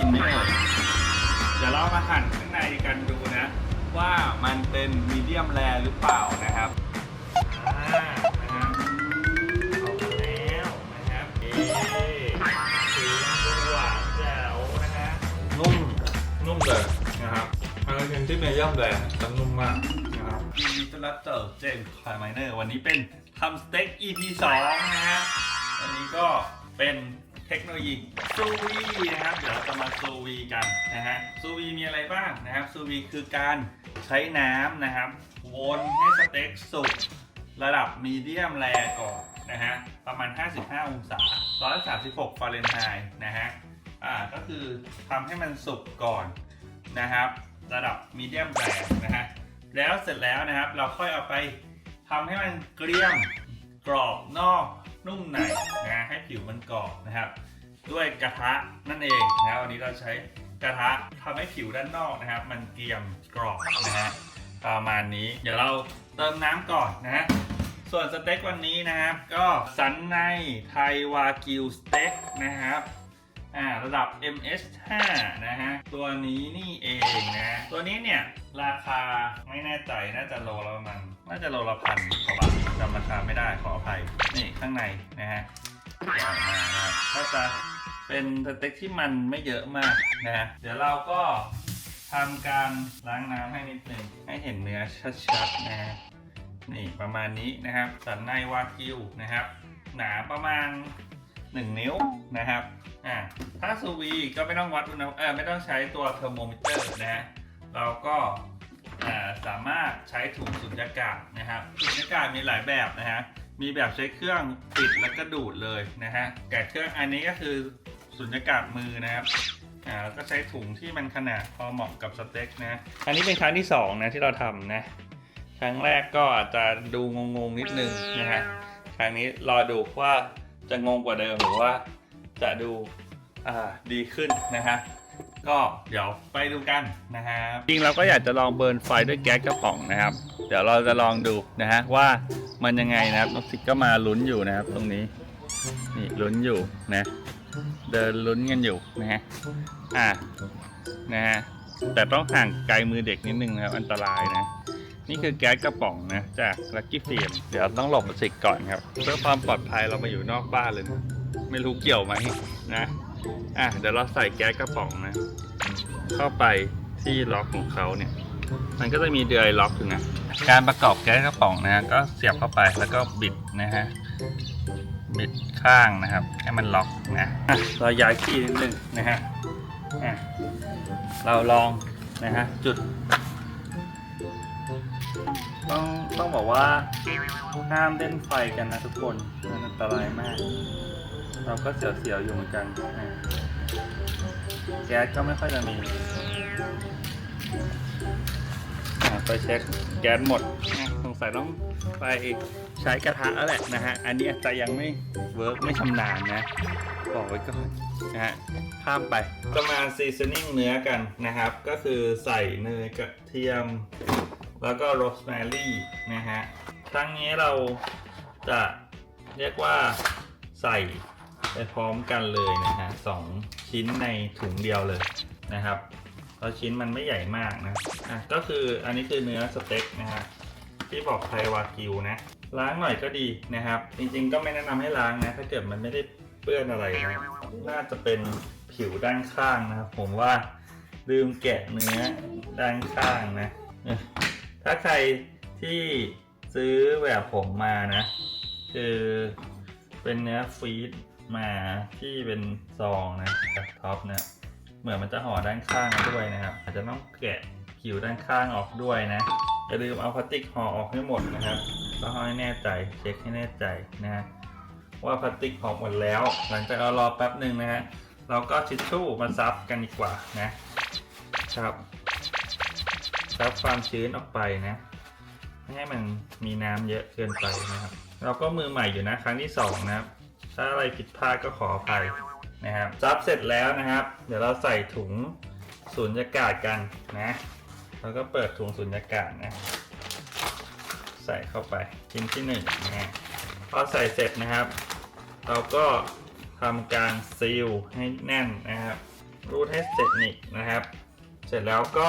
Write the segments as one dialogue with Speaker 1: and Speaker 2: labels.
Speaker 1: กินไม่หมดเดี๋ยวเรามาหั่นข้างในกันดูนะ ว่ามันเป็นมีเดียมแรหรือเปล่านะครับอ่านะครับเอามาแล้วนะครับเอ๊สีหวานแจ๋วนะฮะ
Speaker 2: นุ่ม นุ่มเลยนะครับอันนี้ที่เมย่ำแดงจะนุ่มมากนะครับ
Speaker 1: ยินดีต้อนรับเจอเจมส์คลายไมเนอร์วันนี้เป็นทำสเต็ก EP 2นะฮะ วันนี้ก็เป็น เทคโนโลยีซูวีนะครับ เดี๋ยวเราจะมาซูวีกันนะฮะซูวีมีอะไรบ้างนะครับซูวีคือการใช้น้ำนะครับ วนให้สเต็กสุกระดับมีเดียมแรก่อนนะฮะประมาณ 55 องศา 136ฟาเรนไฮต์นะฮะอ่าก็คือทำให้มันสุกก่อนนะครับ ระดับมีเดียมแรนะฮะแล้วเสร็จแล้วนะครับเราค่อยเอาไปทำให้มันเกรียมกรอบนอก นุ่มในนะให้ผิวมันกรอบนะครับ ด้วยกระทะนั่นเองนะวันนี้เราใช้กระทะทำให้ผิวด้านนอกนะครับ มันเกรียมกรอบนะฮะประมาณนี้ เดี๋ยวเราเติมน้ำก่อนนะฮะส่วนสเต็กวันนี้นะครับ ก็สันในไทยวากิวสเต็กนะครับ อ่าระดับ MS5 นะฮะ ตัวนี้นี่เองนะ ตัวนี้เนี่ย ราคาไม่แน่ใจน่าจะโลละประมันน่าจะโลละพันกว่าบาทจำราคาไม่ได้ขออภัย นี่ข้างในนะฮะออกมานะครับก็จะเป็นสเต็กที่มันไม่เยอะมากนะฮะเดี๋ยวเราก็ทำการล้างน้ำให้นิดหนึ่งให้เห็นเนื้อชัดๆนะฮะนี่ประมาณนี้นะครับ สันในวากิวนะครับ หนาประมาณ 1 นิ้วนะครับอ่าถ้าซูวีก็ไม่ต้องวัดอุณหภูมิเออไม่ต้องใช้ตัวเทอร์โมมิเตอร์นะฮะเราก็สามารถใช้ถุงสุญญากาศนะครับสุญญากาศมีหลายแบบนะฮะมีแบบใช้เครื่องปิดแล้วก็ดูดเลยนะฮะแต่เครื่องอันนี้ก็คือสุญญากาศมือนะครับอ่าแล้วก็ใช้ถุงที่มันขนาดพอเหมาะกับสเต็กนะอันนี้เป็นครั้งที่สองนะที่เราทำนะครั้งแรกก็อาจจะดูงงๆนิดนึงนะฮะครั้งนี้รอดูว่า จะงงกว่าเดิมหรือว่าจะดูดีขึ้นนะฮะก็เดี๋ยวไปดูกันนะฮะจริงเราก็อยากจะลองเบิร์นไฟด้วยแก๊สกระป๋องนะครับ เดี๋ยวเราจะลองดูนะฮะว่ามันยังไงนะครับน้องสิกก็มาลุ้นอยู่นะครับ ตรงนี้นี่ลุ้นอยู่นะ เดินลุ้นกันอยู่นะฮะอ่านะฮะแต่ต้องห่างไกลมือเด็กนิดนึงนะครับอันตรายนะ นี่คือแก๊สกระป๋องนะจากลักกี้ฟิล์มเดี๋ยวต้องหลบสิกก่อนครับ เพื่อความปลอดภัยเรามาอยู่นอกบ้านเลยนะไม่รู้เกี่ยวไหมนะอะเดี๋ยวเราใส่แก๊สกระป๋องนะ เข้าไปที่ล็อกของเขาเนี่ย มันก็จะมีเดือยล็อกอยู่นะการประกอบแก๊สกระป๋องนะฮะก็เสียบเข้าไปแล้วก็บิดนะฮะบิดข้างนะครับ ให้มันล็อกนะอะเราย้ายที่นิดนึงนะฮะอะเราลองนะฮะจุด ต้องต้องบอกว่าห้ามเล่นไฟกันนะทุกคนมันอันตรายมาก เราก็เสียวๆอยู่เหมือนกันแก๊สก็ไม่ค่อยจะมีไปเช็คแก๊สหมดสงสัยต้องไปใช้กระทะแล้วแหละนะฮะ อันนี้อาจจะยังไม่เวิร์กไม่ชำนาญนะ บอกไว้ก่อนนะฮะข้ามไปจะมาซีซันนิ่งเนื้อกันนะครับ ก็คือใส่เนยกระเทียม แล้วก็โรสแมรี่นะฮะครั้งนี้เราจะเรียกว่าใส่ไปพร้อมกันเลยนะฮะสองชิ้นในถุงเดียวเลยนะครับเพราะชิ้นมันไม่ใหญ่มากนะอะก็คืออันนี้คือเนื้อสเต็กนะฮะที่บอกไทวากิวนะ ล้างหน่อยก็ดีนะครับ จริงๆก็ไม่แนะนำให้ล้างนะ ถ้าเกิดมันไม่ได้เปื้อนอะไรนะน่าจะเป็นผิวด้านข้างนะครับผมว่าลืมแกะเนื้อด้านข้างนะ ถ้าใครที่ซื้อแบบผมมานะ คือเป็นเนื้อฟีดมาที่เป็นซองนะจากท็อปนะเหมือนมันจะห่อด้านข้างด้วยนะครับ อาจจะต้องแกะผิวด้านข้างออกด้วยนะอย่าลืมเอาพลาสติกห่อออกให้หมดนะครับต้องให้แน่ใจเช็คให้แน่ใจนะฮะว่าพลาสติกออหมดแล้ว หลังจากเรารอแป๊บหนึ่งนะฮะเราก็ทิชชู่มาซับกันดีกว่านะครับ ซับความชื้นออกไปนะ ไม่ให้มันมีน้ำเยอะเกินไปนะครับ เราก็มือใหม่อยู่นะครั้งที่สองนะครับ ถ้าอะไรผิดพลาดก็ขออภัยนะครับซับเสร็จแล้วนะครับ เดี๋ยวเราใส่ถุงสูญญากาศกันนะแล้วก็เปิดถุงสูญญากาศนะ ใส่เข้าไปชิ้นที่หนึ่งนะพอใส่เสร็จนะครับ เราก็ทำการซีลให้แน่นนะครับรูดให้เสร็จนิกนะครับ เสร็จแล้วก็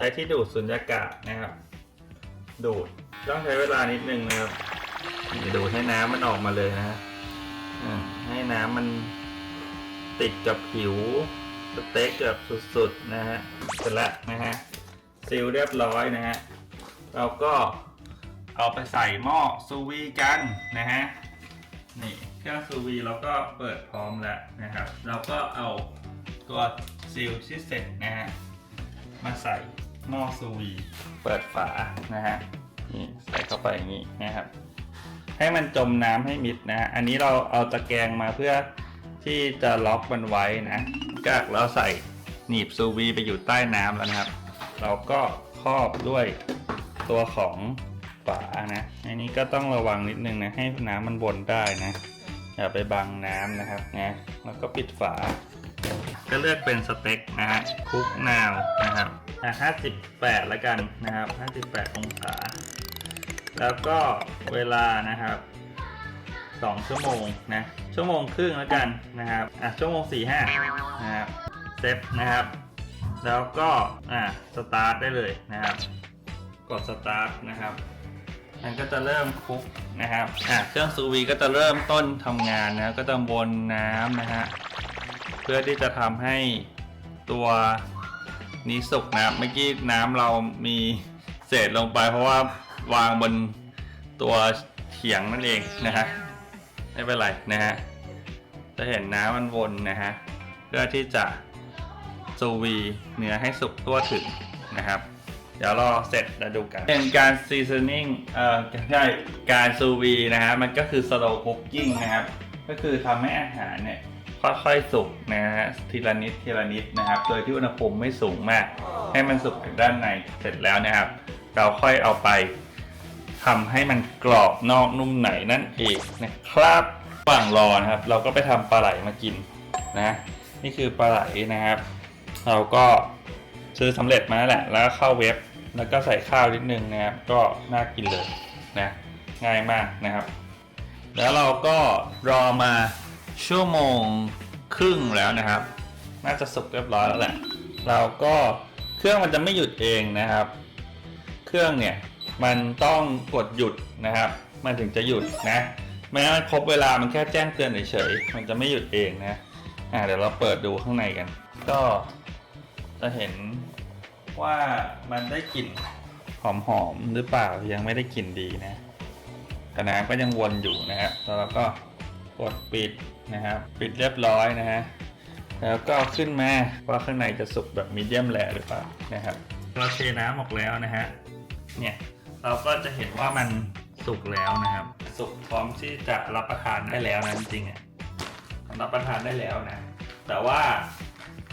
Speaker 1: ช้ที่ดูดสุญญากาศนะครับ ดูดต้องใช้เวลานิดนึงนะครับนี่ดูดให้น้ำมันออกมาเลยนะฮะให้น้ำมันติดกับผิวสเต็กแบบสุดๆนะฮะเสร็จแล้วนะฮะซีลเรียบร้อยนะฮะเราก็เอาไปใส่หม้อซูวีกันนะฮะนี่เครื่องซูวีเราก็เปิดพร้อมแล้วนะครับ เราก็เอาตัวซีลที่เสร็จนะฮะมาใส่ หม้อซูวี เปิดฝานะฮะนี่ใส่เข้าไปอย่างนี้นะครับ ให้มันจมน้ำให้มิดนะอันนี้เราเอาตะแกรงมาเพื่อที่จะล็อกมันไว้นะกากเราใส่หนีบซูวีไปอยู่ใต้น้ำแล้วนะครับ เราก็ครอบด้วยตัวของฝานะอันนี้ก็ต้องระวังนิดนึงนะให้น้ำมันวนได้นะอย่าไปบังน้ำนะครับนะแล้วก็ปิดฝา ก็เลือกเป็นสเต็กนะฮะคุกนาวนะครับ อะ58แล้วกันนะครับ 58 องศา แล้วก็เวลานะครับ 2 ชั่วโมงนะ ชั่วโมงครึ่งแล้วกันนะครับ อะ ชั่วโมง 45 นะครับ เซตนะครับ แล้วก็ อะ สตาร์ทได้เลยนะครับ กดสตาร์ทนะครับ มันก็จะเริ่มคลุกนะครับ อะ เครื่องซูวีก็จะเริ่มต้นทำงานนะ ก็จะวนน้ำนะฮะ เพื่อที่จะทำให้ตัว นี้สุกนะครับเมื่อกี้น้ำเรามีเศษลงไป เพราะว่าวางบนตัวเขียงนั่นเองนะฮะไม่เป็นไรนะฮะจะเห็นน้ำมันวนนะฮะเพื่อที่จะซูวีเนื้อให้สุกทั่วถึงนะครับ เดี๋ยวรอเสร็จแล้วดูกันเป็นการ seasoning เอ่อใช่การซูวีนะฮะมันก็คือ slow cooking นะครับ ก็คือทำให้อาหารเนี่ย ค่อยๆสุกนะฮะทีละนิดทีละนิดนะครับ โดยที่อุณหภูมิไม่สูงมาก ให้มันสุกจากด้านในเสร็จแล้วนะครับ เราค่อยเอาไปทำให้มันกรอบนอกนุ่มในนั่นเองนะครับระหว่างรอนะครับ เราก็ไปทำปลาไหลมากินนะนี่คือปลาไหลนะครับ เราก็ซื้อสำเร็จมาแล้วแหละ แล้วเข้าเว็บแล้วก็ใส่ข้าวนิดนึงนะครับ ก็น่ากินเลยนะง่ายมากนะครับ แล้วเราก็รอมา ชั่วโมงครึ่งแล้วนะครับ น่าจะสุกเรียบร้อยแล้วแหละ เราก็เครื่องมันจะไม่หยุดเองนะครับ เครื่องเนี่ยมันต้องกดหยุดนะครับ มันถึงจะหยุดนะ ไม่งั้นครบเวลามันแค่แจ้งเตือนเฉยๆ มันจะไม่หยุดเองนะอ่าเดี๋ยวเราเปิดดูข้างในกัน ก็จะเห็นว่ามันได้กลิ่นหอมๆหรือเปล่ายังไม่ได้กลิ่นดีนะแต่น้ำก็ยังวนอยู่นะครับแล้วเราก็กดปิด นะครับปิดเรียบร้อยนะฮะแล้วก็เอาขึ้นมาว่าข้างในจะสุกแบบมีเดียมแรหรือเปล่านะครับ เราเทน้ำออกแล้วนะฮะเนี่ยเราก็จะเห็นว่ามันสุกแล้วนะครับ สุกพร้อมที่จะรับประทานได้แล้วนะจริงๆอะรับประทานได้แล้วนะ แต่ว่า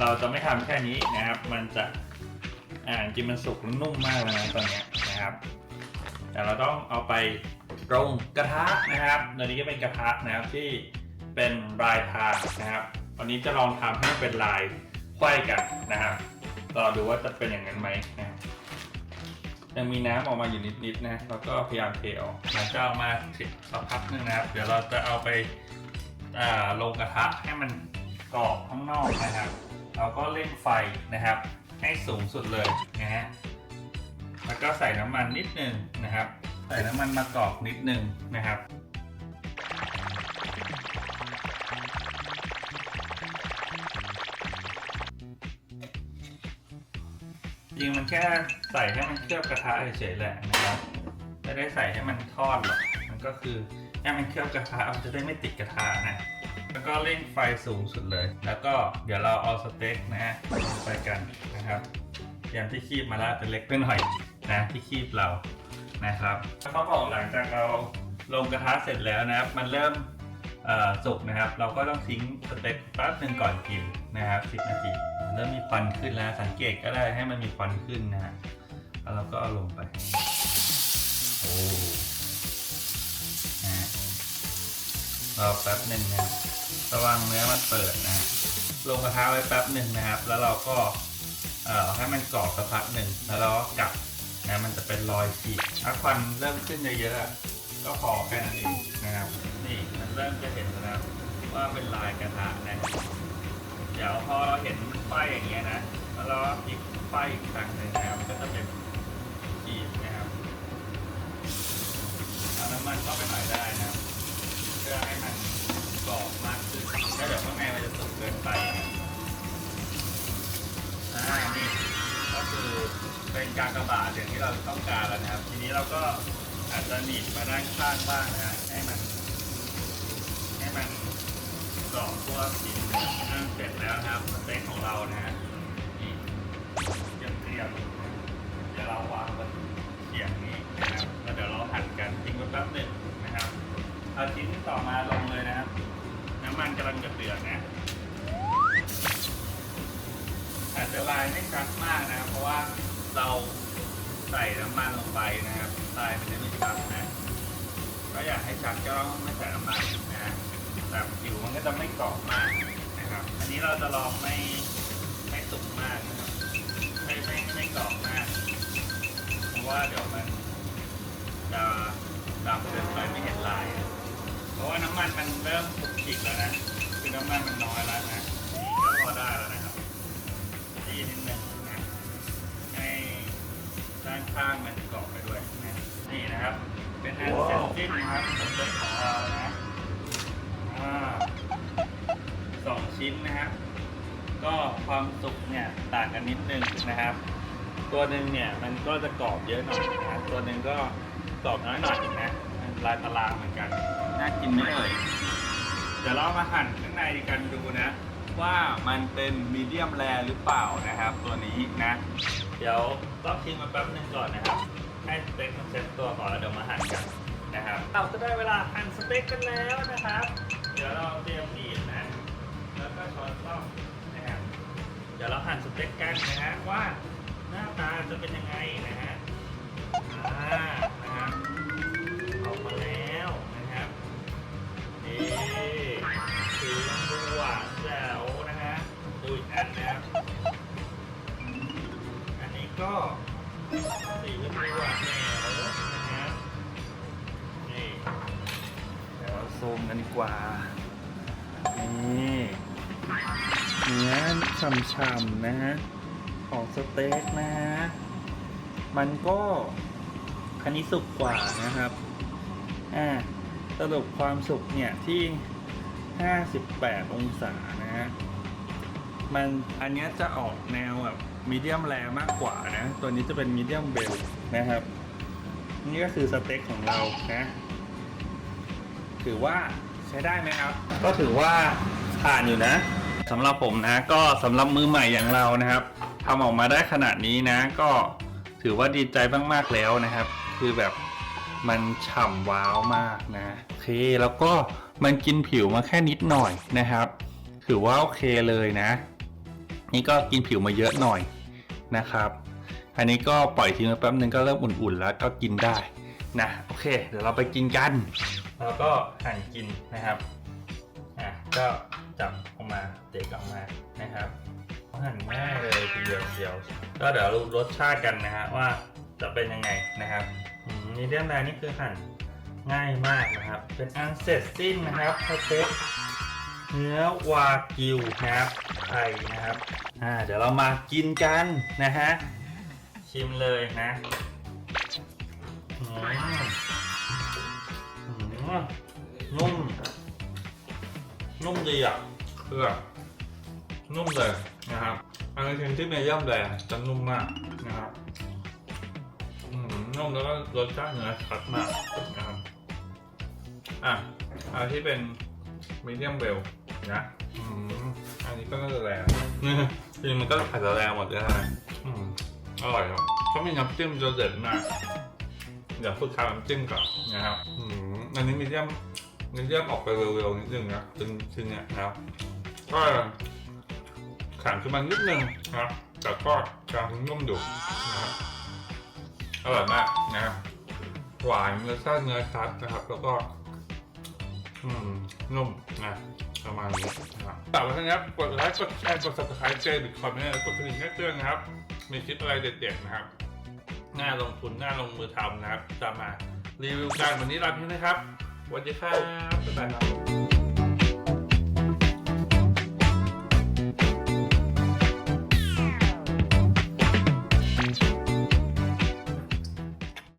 Speaker 1: เราจะไม่ทำแค่นี้นะครับ มันจะอ่าจริงมันสุกนุ่มมากเลยนะตอนนี้นะครับ แต่เราต้องเอาไปตรงกระทะนะครับตัวนี้ก็เป็นกระทะนะครับที่ เป็นลายทางนะครับวันนี้จะลองทำให้เป็นลายไขว้กันนะครับรอดูว่าจะเป็นอย่างนั้นไหมนะยังมีน้ำออกมาอยู่นิดๆนะเราก็พยายามเทออกหลังจากเอามาสิสักพักหนึงนะครับ เดี๋ยวเราจะเอาไปอ่าลงกระทะให้มันกรอบข้างนอกนะครับเราก็เร่งไฟนะครับ ให้สูงสุดเลยนะฮะแล้วก็ใส่น้ำมันนิดนึงนะครับ ใส่น้ำมันมะกรอกนิดนึงนะครับ จริงมันแค่ใส่ให้มันเคลือบกระทะเฉยๆแหละนะครับไม่ได้ใส่ให้มันทอดหรอกมันก็คือให้มันเคลือบกระทะมันจะได้ไม่ติดกระทะนะแล้วก็เร่งไฟสูงสุดเลย แล้วก็เดี๋ยวเราเอาสเต็กนะฮะไปกันนะครับย่างที่คีบมาแล้วจะเล็กไปหน่อยนะที่คีบเรานะครับเขาบอกหลังจากเราลงกระทะเสร็จแล้วนะครับ มันเริ่ม สุกนะครับ เราก็ต้องทิ้งสเต็กแป๊บหนึ่งก่อนกินนะครับ 10 นาทีเริ่มมีควันขึ้นแล้วสังเกตก็ได้ให้มันมีควันขึ้นนะฮะแล้วเราก็เอาลงไปโอ้นะรอแป๊บหนึ่งนะครับระวังเนื้อมันเปิดนะลงกระทะไว้แป๊บหนึ่งนะครับ แล้วเราก็เอ่อให้มันกรอบสักพักหนึ่งแล้วเราก็กลับนะมันจะเป็นรอยขีดถ้าควันเริ่มขึ้นเยอะๆก็พอแค่นั้นเองนะครับ นี่มันเริ่มจะเห็นแล้ ว่าเป็นลายกระทะนะเดี๋ยวพอเราเห็นไฟอย่างเงี้ยนะแล้วเราพลิกไฟอีกครั้งหนึ่งนะครับก็จะเป็นขีดนะครับเอาน้ำมันเข้าไปหน่อยได้นะครับเพื่อให้มันกรอบมากขึ้นแล้วเดี๋ยวข้างในมันจะสุกเกินไปนะครับอ่านี่ก็คือเป็นการกระบาดอย่างที่เราต้องการแล้วนะครับ ทีนี้เราก็อาจจะหนีบมาด้านข้างบ้างนะให้มัน กรอบทั่วชิ้นนั่นเสร็จแล้วนะครับสเต็กของเรานะฮะนี่เตรียมเตรียมเดี๋ยวเราวางบนเขียงนี้นะครับแล้วเดี๋ยวเราหั่นกันทิ้งไว้แป๊บหนึ่งนะครับเอาชิ้นต่อมาลงเลยนะครับ น้ำมันกำลังจะเดือดนะอาจจะลายไม่ชัดมากนะครับเพราะว่าเราใส่น้ำมันลงไปนะครับลายมันจะไม่ชัดนะก็อยากให้ชัดก็ต้องไม่ใส่น้ำมันนะฮะ แต่ผิวมันก็จะไม่กรอบมากนะครับ อันนี้เราจะลองไม่ไม่สุกมากนะครับไม่ไม่ไม่กรอบมาก เพราะว่าเดี๋ยวมันจะดำเกินไปไม่เห็นลาย เพราะว่าน้ำมันมันเริ่มสุกจิกแล้วนะ คือน้ำมันมันน้อยแล้วนะก็พอได้แล้วนะครับนี่นิดนึงนะให้ด้านข้างมันกรอบไปด้วยนะนี่นะครับ เป็นอันเสร็จสิ้นนะครับสำเร็จของเรานะ อ่าสองชิ้นนะครับ ก็ความสุกเนี่ยต่างกันนิดนึงนะครับ ตัวหนึ่งเนี่ยมันก็จะกรอบเยอะหน่อยนะครับตัวหนึ่งก็กรอบน้อยหน่อยนะลายตารางเหมือนกัน น่ากินไหมเอ่ยเดี๋ยวเรามาหั่นข้างในกันดูนะ ว่ามันเป็นมีเดียมแรหรือเปล่านะครับ ตัวนี้นะ เดี๋ยวต้องทิ้งมาแป๊บนึงก่อนนะครับ ให้สเต็กมันเซ็ตตัวก่อนแล้วเดี๋ยวมาหั่นกันนะครับเราก็ได้เวลาหั่นสเต็กกันแล้วนะครับ เดี๋ยวเราเตรียมมีดนะ แล้วก็ช้อนซ่อมนะครับ เดี๋ยวเราหั่นสเต็กกันนะฮะว่าหน้าตาจะเป็นยังไงนะฮะ อ่า นะครับออกมาแล้วนะครับนี่สีมันดูหวานแจ๋วนะฮะ ดูอีกอันนะครับ อันนี้ก็สีมัวานแหว เดี๋ยวเราซูมกันดีกว่า นี่เนื้อฉ่ำๆนะฮะ ของสเต็กนะฮะ มันก็คันนี้สุกกว่านะครับ อ่าสรุปความสุกเนี่ยที่ 58 องศานะฮะ มันอันนี้จะออกแนวแบบมีเดียมแรมากกว่านะ ตัวนี้จะเป็นมีเดียมเบลนะครับ นี่ก็คือสเต็กของเรานะ ถือว่าใช้ได้ไหมครับ ก็ถือว่าผ่านอยู่นะสำหรับผมนะก็สำหรับมือใหม่อย่างเรานะครับทำออกมาได้ขนาดนี้นะ ก็ถือว่าดีใจมากๆแล้วนะครับ คือแบบมันฉ่ำว้าวมากนะโอเคแล้วก็มันกินผิวมาแค่นิดหน่อยนะครับ ถือว่าโอเคเลยนะ นี่ก็กินผิวมาเยอะหน่อยนะครับ อันนี้ก็ปล่อยทิ้งไว้แป๊บนึงก็เริ่มอุ่นๆแล้วก็กินได้นะโอเค เดี๋ยวเราไปกินกัน แล้วก็หั่นกินนะครับอะก็จับออกมาเตะออกมานะครับหั่นง่ายเลยทีเดียวเดียว ก็เดี๋ยวรู้รสชาติกันนะฮะว่าจะเป็นยังไงนะครับอืมนี่เรื่องแรกนี่คือหั่นง่ายมากนะครับ เป็นอันเสร็จสิ้นนะครับสเต็กเนื้อวากิวนะครับไทยนะครับอ่าเดี๋ยวเรามากินกันนะฮะชิมเลยนะ อืมอืมนุ่ม นุ่มดีอะคือแบบนุ่มเลยนะครับอันนี้ที่เมย่ำแดงจะนุ่มมากนะครับนุ่มแล้วก็รสชาติเนื้อชัดมากนะครับอะอันที่เป็นมีเดียมเวลนะอันนี้ก็น่าจะแรงนี่จริงมันก็อาจจะแรงหมดเลยนะอืมอร่อยครับเขามีน้ำจิ้มจะเด็ดมากเดี๋ยวฝึกทำน้ำจิ้มก่อนนะครับ อันนี้มีเดียมมีเดียมออกไปเร็วๆนิดนึงนะจนชิ้นเนี่ยนะก็แข็งขึ้นมานิดนึงนะแต่ก็กำลังนุ่มอยู่นะครับอร่อยมากนะครับหวานรสชาติเนื้อชัดนะครับ แล้วก็ อืมนุ่มนะประมาณนี้นะครับฝากไว้นะครับกดไลค์กดแชร์กด subscribe เจบิตคอยน์เนี่ยกดกระดิ่งแจ้งเตือนนะครับ มีคลิปอะไรเด็ดๆนะครับ หน่าลงทุนหน่าลงมือทำนะครับจะมา รีวิวกันวันนี้ลาเพียงนะครับสวัสดีครับบ๊ายบายครับ